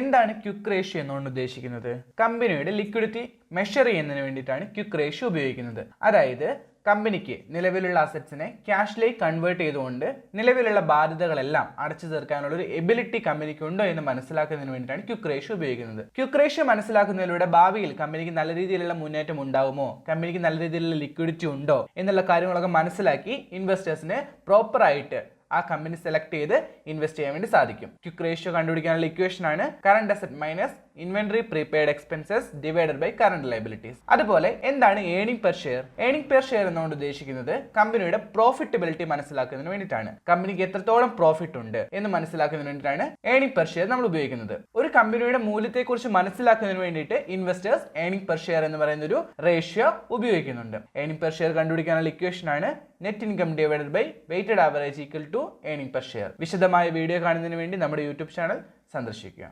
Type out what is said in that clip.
എന്താണ് quick ratio എന്നുകൊണ്ട് ഉദ്ദേശിക്കുന്നത്? കമ്പനിയുടെ ലിക്വിഡിറ്റി മെഷർ ചെയ്യുന്നതിന് വേണ്ടിയിട്ടാണ് ക്യുക്ക് റേഷ്യോ ഉപയോഗിക്കുന്നത്. അതായത് കമ്പനിക്ക് നിലവിലുള്ള അസറ്റ്സിനെ ക്യാഷിലേക്ക് കൺവേർട്ട് ചെയ്തുകൊണ്ട് നിലവിലുള്ള ബാധ്യതകളെല്ലാം അടച്ചു തീർക്കാനുള്ള ഒരു എബിലിറ്റി കമ്പനിക്ക് ഉണ്ടോ എന്ന് മനസ്സിലാക്കുന്നതിന് വേണ്ടിയിട്ടാണ് ക്യുക്ക് റേഷ്യോ ഉപയോഗിക്കുന്നത്. ക്യുക്ക് റേഷ്യോ മനസ്സിലാക്കുന്നതിലൂടെ ഭാവിയിൽ കമ്പനിക്ക് നല്ല രീതിയിലുള്ള മുന്നേറ്റം ഉണ്ടാകുമോ കമ്പനിക്ക് നല്ല രീതിയിലുള്ള ലിക്വിഡിറ്റി ഉണ്ടോ? എന്നുള്ള കാര്യങ്ങളൊക്കെ മനസ്സിലാക്കി ഇൻവെസ്റ്റേഴ്സിന് പ്രോപ്പറായിട്ട് ആ കമ്പനി സെലക്ട് ചെയ്ത് ഇൻവെസ്റ്റ് ചെയ്യാൻ വേണ്ടി സാധിക്കും. ക്യുക്ക് റേഷ്യോ കണ്ടുപിടിക്കാനുള്ള ഇക്വേഷൻ ആണ് current asset minus inventory prepaid expenses divided by current liabilities അതുപോലെ എന്താണ് earning per share earning per share എന്നുകൊണ്ട് ഉദ്ദേശിക്കുന്നത് കമ്പനിയുടെ പ്രോഫിറ്റബിലിറ്റി മനസ്സിലാക്കുന്നതിന് വേണ്ടിയിട്ടാണ്. കമ്പനിക്ക് എത്രത്തോളം പ്രോഫിറ്റ് ഉണ്ട് എന്ന് മനസ്സിലാക്കുന്നതിന് വേണ്ടിയിട്ടാണ് ഏണിംഗ് പെർ ഷെയർ നമ്മൾ ഉപയോഗിക്കുന്നത്. ഒരു കമ്പനിയുടെ മൂല്യത്തെക്കുറിച്ച് മനസ്സിലാക്കുന്നതിന് വേണ്ടിയിട്ട് ഇൻവെസ്റ്റേഴ്സ് ഏണിംഗ് പെർ ഷെയർ എന്ന് പറയുന്ന ഒരു റേഷ്യോ ഉപയോഗിക്കുന്നുണ്ട്. ഏണിംഗ് പെർ ഷെയർ കണ്ടുപിടിക്കാനുള്ള ഇക്വേഷൻ ആണ് net income divided by weighted average equal to earning per share വിശദമായ വീഡിയോ കാണുന്നതിന് വേണ്ടി നമ്മുടെ യൂട്യൂബ് ചാനൽ സന്ദർശിക്കുക.